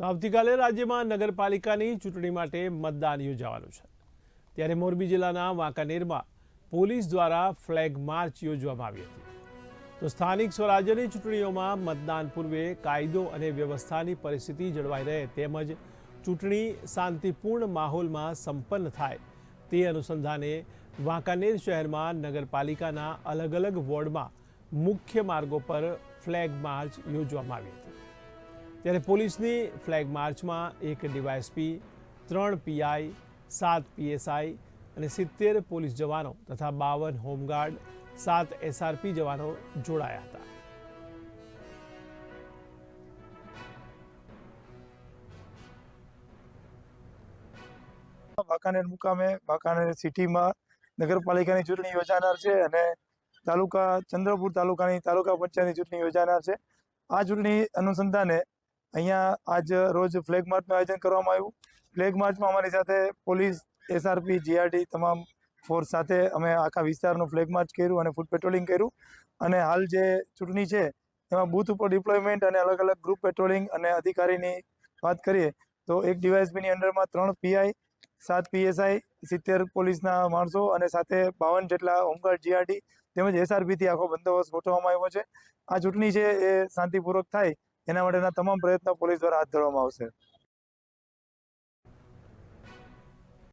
તો આવતીકાલે રાજ્યમાં નગરપાલિકાની ચૂંટણી માટે મતદાન યોજાવાનું છે. ત્યારે મોરબી જિલ્લાના વાંકાનેરમાં પોલીસ દ્વારા ફ્લેગ માર્ચ યોજવામાં આવી હતી. તો સ્થાનિક સ્વરાજ્યની ચૂંટણીઓમાં મતદાન પૂર્વે કાયદો અને વ્યવસ્થાની પરિસ્થિતિ જળવાઈ રહે તેમજ ચૂંટણી શાંતિપૂર્ણ માહોલમાં સંપન્ન થાય તે અનુસંધાને વાંકાનેર શહેરમાં નગરપાલિકાના અલગ અલગ વોર્ડમાં મુખ્ય માર્ગો પર ફ્લેગ માર્ચ યોજવામાં આવી હતી. ત્યારે પોલીસની ફ્લેગ માર્ચમાં એક ડીવાયએસપી, ત્રણ પીઆઈ, સાત પીએસઆઈ અને સિત્તેર પોલીસ જવાનો તથા બાવન હોમગાર્ડ, સાત એસઆરપી જવાનો જોડાયા હતા. વાંકાનેર મુકામે, વાંકાનેર સિટીમાં નગરપાલિકાની ચૂંટણી યોજાનાર છે અને તાલુકા, ચંદ્રપુર તાલુકાની તાલુકા પંચાયતની ચૂંટણી યોજાનાર છે. આ ચૂંટણી અનુસંધાને અહીંયા આજ રોજ ફ્લેગ માર્ચનું આયોજન કરવામાં આવ્યું. ફ્લેગ માર્ચમાં અમારી સાથે પોલીસ એસઆરપી જીઆરટી તમામ ફોર્સ સાથે અમે આખા વિસ્તારનું ફ્લેગ માર્ચ કર્યું અને ફૂડ પેટ્રોલિંગ કર્યું. અને હાલ જે ચૂંટણી છે, એમાં બૂથ ઉપર ડિપ્લોયમેન્ટ અને અલગ અલગ ગ્રુપ પેટ્રોલિંગ અને અધિકારીની વાત કરીએ, તો એક ડીવાયએસપીની અંડરમાં ત્રણ પીઆઈ સાત પીએસઆઈ સિત્તેર પોલીસના માણસો અને સાથે બાવન જેટલા હોમગાર્ડ જીઆરડી તેમજ એસઆરપીથી આખો બંદોબસ્ત ગોઠવવામાં આવ્યો છે. આ ચૂંટણી છે એ શાંતિપૂર્વક થાય એના માટેના તમામ પ્રયત્નો પોલીસ દ્વારા હાથ ધરવામાં આવશે.